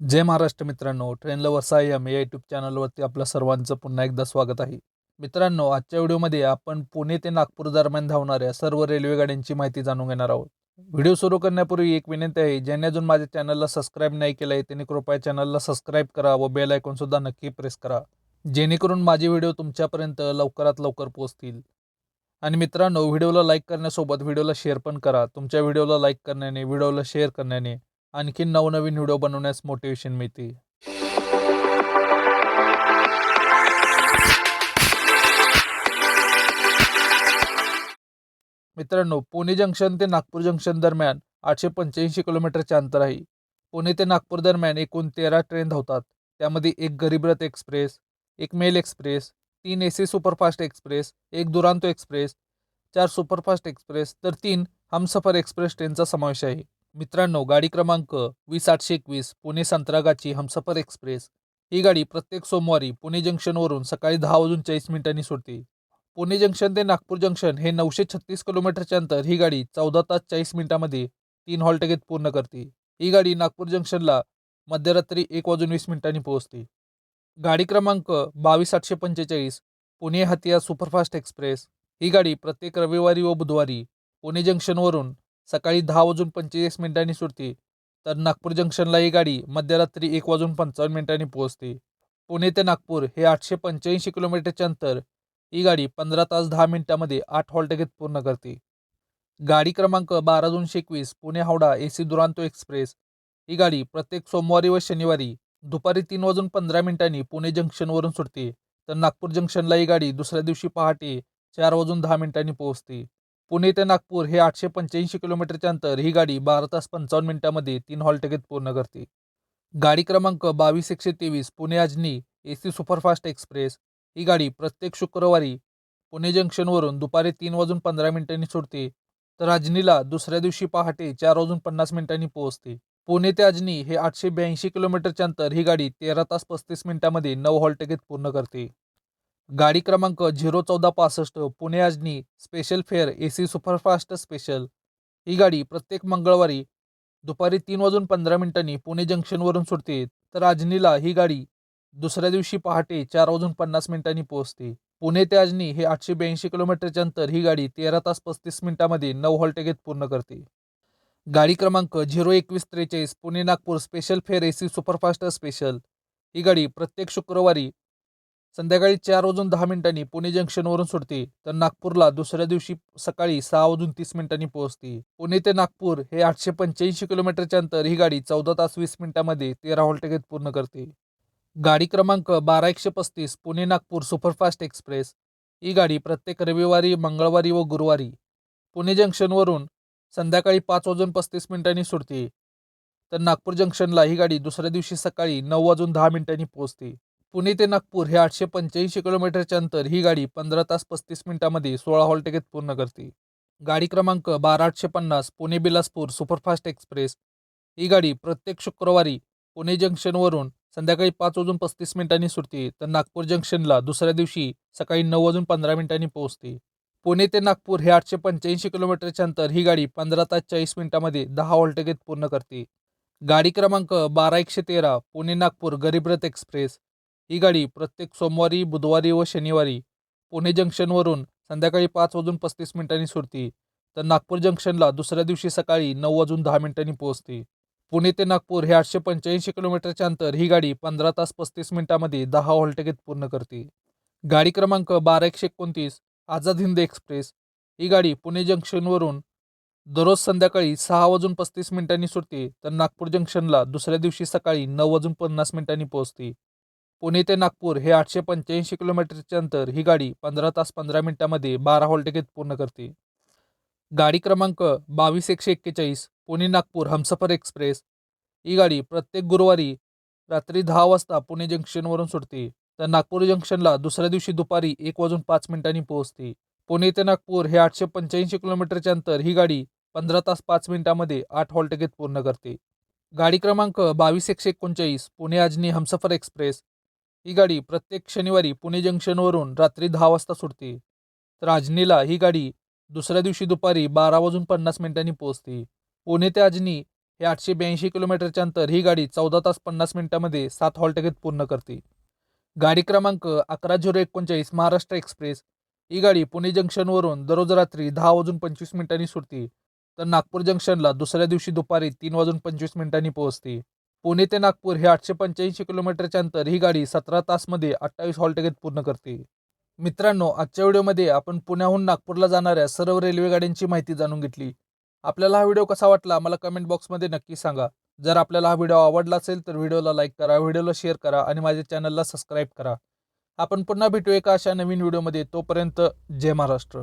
जय महाराष्ट्र मित्रांनो. Train lovers M या YouTube चॅनलवरती आपल्या सर्वांचं पुन्हा एकदा स्वागत आहे. मित्रांनो आजच्या व्हिडिओमध्ये आपण पुणे ते नागपूर दरम्यान धावणाऱ्या सर्व रेल्वे गाड्यांची माहिती जाणून घेणार आहोत. व्हिडिओ सुरू करण्यापूर्वी एक विनंती आहे ज्यांनी अजून माझ्या चॅनलला सबस्क्राईब नाही केलं आहे त्यांनी कृपया चॅनलला सबस्क्राईब करा व बेल सुद्धा नक्की प्रेस करा. जेणेकरून माझे व्हिडिओ तुमच्यापर्यंत लवकरात लवकर पोहोचतील. आणि मित्रांनो व्हिडिओला लाईक करण्यासोबत व्हिडिओला शेअर पण करा. तुमच्या व्हिडिओला लाईक करण्याने व्हिडिओला शेअर करण्याने आणखी नवनवीन व्हिडिओ बनवण्यास मोटिवेशन मिळते. मित्रांनो पुणे जंक्शन ते नागपूर जंक्शन दरम्यान आठशे पंच्याऐंशी किलोमीटरचे अंतर आहे. पुणे ते नागपूर दरम्यान एकूण तेरा ट्रेन धावतात. त्यामध्ये एक गरीबरथ एक्सप्रेस एक मेल एक्सप्रेस तीन ए सी सुपरफास्ट एक्सप्रेस एक दुरांतो एक्सप्रेस चार सुपरफास्ट एक्सप्रेस तर तीन हमसफर एक्सप्रेस ट्रेनचा समावेश आहे. मित्रांनो गाडी क्रमांक वीस आठशे एकवीस पुणे संत्रागाची हमसफर एक्सप्रेस. ही गाडी प्रत्येक सोमवारी पुणे जंक्शनवरून सकाळी दहा वाजून चाळीस मिनिटांनी सुटते पुणे जंक्शन ते नागपूर जंक्शन हे नऊशे छत्तीस किलोमीटरचे अंतर ही गाडी चौदा तास चाळीस मिनिटांमध्ये तीन हॉल्ट घेत पूर्ण करते. ही गाडी नागपूर जंक्शनला मध्यरात्री एक वाजून वीस मिनिटांनी पोहोचते. गाडी क्रमांक बावीस आठशे पंचेचाळीस पुणे हतिया सुपरफास्ट एक्सप्रेस. ही गाडी प्रत्येक रविवारी व बुधवारी पुणे जंक्शनवरून सकाळी दहा वाजून पंचेचाळीस मिनिटांनी सुटते. तर नागपूर जंक्शनला ही गाडी मध्यरात्री एक वाजून पंचावन्न मिनिटांनी पोहोचते. पुणे ते नागपूर हे आठशे पंच्याऐंशी किलोमीटरचे अंतर. ही गाडी पंधरा तास दहा मिनिटांमध्ये आठ हॉल्ट घेत पूर्ण करते. गाडी क्रमांक बारा दोनशे एकवीस Pune Howrah A C Duronto express. ही गाडी प्रत्येक सोमवारी व शनिवारी दुपारी तीन वाजून पंधरा मिनिटांनी पुणे जंक्शनवरून सुटते. तर नागपूर जंक्शनला ही गाडी दुसऱ्या दिवशी पहाटे चार वाजून दहा मिनिटांनी पोहोचते. पुणे ते नागपूर हे आठशे पंच्याऐंशी किलोमीटरचे अंतर ही गाडी बारा तास पंचावन्न मिनिटांमध्ये तीन हॉल्ट पूर्ण करते. गाडी क्रमांक बावीस एकशे तेवीस Pune Ajni A C superfast express ही गाडी प्रत्येक शुक्रवारी पुणे जंक्शनवरून दुपारी तीन वाजून पंधरा मिनिटांनी सुटते तर अजनीला दुसऱ्या दिवशी पहाटे चार वाजून पन्नास मिनिटांनी पोहोचते. पुणे ते अजनी हे आठशे ब्याऐंशी किलोमीटरचे अंतर ही गाडी तेरा तास पस्तीस मिनिटांमध्ये नऊ हॉल्ट पूर्ण करते. गाडी क्रमांक झिरो चौदा पासष्ट Pune Ajni special fare A C superfast special ही गाडी प्रत्येक मंगळवारी दुपारी तीन वाजून पंधरा मिनिटांनी पुणे जंक्शनवरून सुटते. तर अजनीला ही गाडी दुसऱ्या दिवशी पहाटे चार वाजून पन्नास मिनिटांनी पोहोचते. पुणे ते अजनी हे आठशे ब्याऐंशी किलोमीटरच्या अंतर ही गाडी तेरा तास पस्तीस मिनिटांमध्ये नऊ हॉल्टेगेत घेत पूर्ण करते. गाडी क्रमांक झिरो एकवीस त्रेचाळीस Pune Nagpur special fare A C superfast special ही गाडी प्रत्येक शुक्रवारी संध्याकाळी चार वाजून दहा मिनिटांनी पुणे जंक्शनवरून सुटते तर नागपूरला दुसऱ्या दिवशी सकाळी सहा वाजून तीस मिनिटांनी पोहोचते. पुणे ते नागपूर हे आठशे पंच्याऐंशी किलोमीटरचे अंतर ही गाडी चौदा तास वीस मिनिटांमध्ये तेरा हॉल्ट पूर्ण करते. गाडी क्रमांक बारा एकशे पस्तीस पुणे नागपूर सुपरफास्ट एक्सप्रेस. ही गाडी प्रत्येक रविवारी मंगळवारी व गुरुवारी पुणे जंक्शनवरून संध्याकाळी पाच वाजून पस्तीस मिनिटांनी सुटते. तर नागपूर जंक्शनला ही गाडी दुसऱ्या दिवशी सकाळी नऊ वाजून दहा मिनिटांनी पोहोचते. पुणे ते नागपूर हे आठशे पंच्याऐंशी किलोमीटरचे अंतर ही गाडी पंधरा तास पस्तीस मिनिटांमध्ये सोळा हॉल्ट पूर्ण करते. गाडी क्रमांक बारा आठशे पन्नास पुणे बिलासपूर सुपरफास्ट एक्सप्रेस. ही गाडी प्रत्येक शुक्रवारी पुणे जंक्शनवरून संध्याकाळी पाच वाजून पस्तीस मिनिटांनी सुटते तर नागपूर जंक्शनला दुसऱ्या दिवशी सकाळी नऊ वाजून पंधरा मिनिटांनी पोहोचते. पुणे ते नागपूर हे आठशे पंच्याऐंशी किलोमीटरचे अंतर ही गाडी पंधरा तास चाळीस मिनिटांमध्ये दहा हॉल्ट पूर्ण करते. गाडी क्रमांक बारा एकशे तेरा पुणे नागपूर गरीबरथ एक्सप्रेस. ही गाडी प्रत्येक सोमवारी बुधवारी व शनिवारी पुणे जंक्शनवरून संध्याकाळी पाच वाजून पस्तीस मिनिटांनी सुटते. तर नागपूर जंक्शनला दुसऱ्या दिवशी सकाळी नऊ वाजून दहा मिनिटांनी पोहोचते. पुणे ते नागपूर हे आठशे पंच्याऐंशी किलोमीटरचे अंतर ही गाडी पंधरा तास पस्तीस मिनिटांमध्ये दहा हॉल्ट पूर्ण करते. गाडी क्रमांक बारा एकशे एकोणतीस आझाद हिंद एक्सप्रेस. ही गाडी पुणे जंक्शनवरून दररोज संध्याकाळी सहा वाजून पस्तीस मिनिटांनी सुटते. तर नागपूर जंक्शनला दुसऱ्या दिवशी सकाळी नऊ वाजून पन्नास मिनिटांनी पोहोचते. पुणे ते नागपूर हे आठशे पंच्याऐंशी किलोमीटरचे अंतर ही गाडी पंधरा तास पंधरा मिनिटांमध्ये बारा हॉल घेत पूर्ण करते. गाडी क्रमांक बावीस एकशे एक्केचाळीस पुणे नागपूर हमसफर एक्सप्रेस. ही गाडी प्रत्येक गुरुवारी रात्री दहा वाजता पुणे जंक्शनवरून सुटते. तर नागपूर जंक्शनला दुसऱ्या दिवशी दुपारी एक वाजून पाच मिनिटांनी पोहोचते. पुणे ते नागपूर हे आठशे पंच्याऐंशी किलोमीटरचे अंतर ही गाडी पंधरा तास पाच मिनिटांमध्ये आठ हॉल टिकेत पूर्ण करते. गाडी क्रमांक बावीस एकशे एकोणचाळीस पुणे अजनी हमसफर एक्सप्रेस. ही गाडी प्रत्येक शनिवारी पुणे जंक्शनवरून रात्री दहा वाजता सुटते. तर अजनीला ही गाडी दुसऱ्या दिवशी दुपारी बारा वाजून पन्नास मिनिटांनी पोहोचते. पुणे ते अजनी हे आठशे ब्याऐंशी किलोमीटरच्या अंतर ही गाडी चौदा तास पन्नास मिनिटांमध्ये सात हॉल्ट पूर्ण करते. गाडी क्रमांक अकरा झिरो एकोणचाळीस महाराष्ट्र एक्सप्रेस. ही गाडी पुणे जंक्शनवरून दररोज रात्री दहा वाजून पंचवीस मिनिटांनी सुटते. तर नागपूर जंक्शनला दुसऱ्या दिवशी दुपारी तीन वाजून पंचवीस मिनिटांनी पोहोचते. पुणे ते नागपूर हे आठशे पंच्याऐंशी किलोमीटरचे अंतर ही गाडी सतरा तासमध्ये अठ्ठावीस हॉल्ट पूर्ण करते. मित्रांनो आजच्या व्हिडिओमध्ये आपण पुण्याहून नागपूरला जाणाऱ्या सर्व रेल्वे गाड्यांची माहिती जाणून घेतली. आपल्याला हा व्हिडिओ कसा वाटला मला कमेंट बॉक्समध्ये नक्की सांगा. जर आपल्याला हा व्हिडिओ आवडला असेल तर व्हिडिओला लाईक करा व्हिडिओला शेअर करा आणि माझ्या चॅनलला सबस्क्राईब करा. आपण पुन्हा भेटू एका अशा नवीन व्हिडिओमध्ये. तोपर्यंत जय महाराष्ट्र.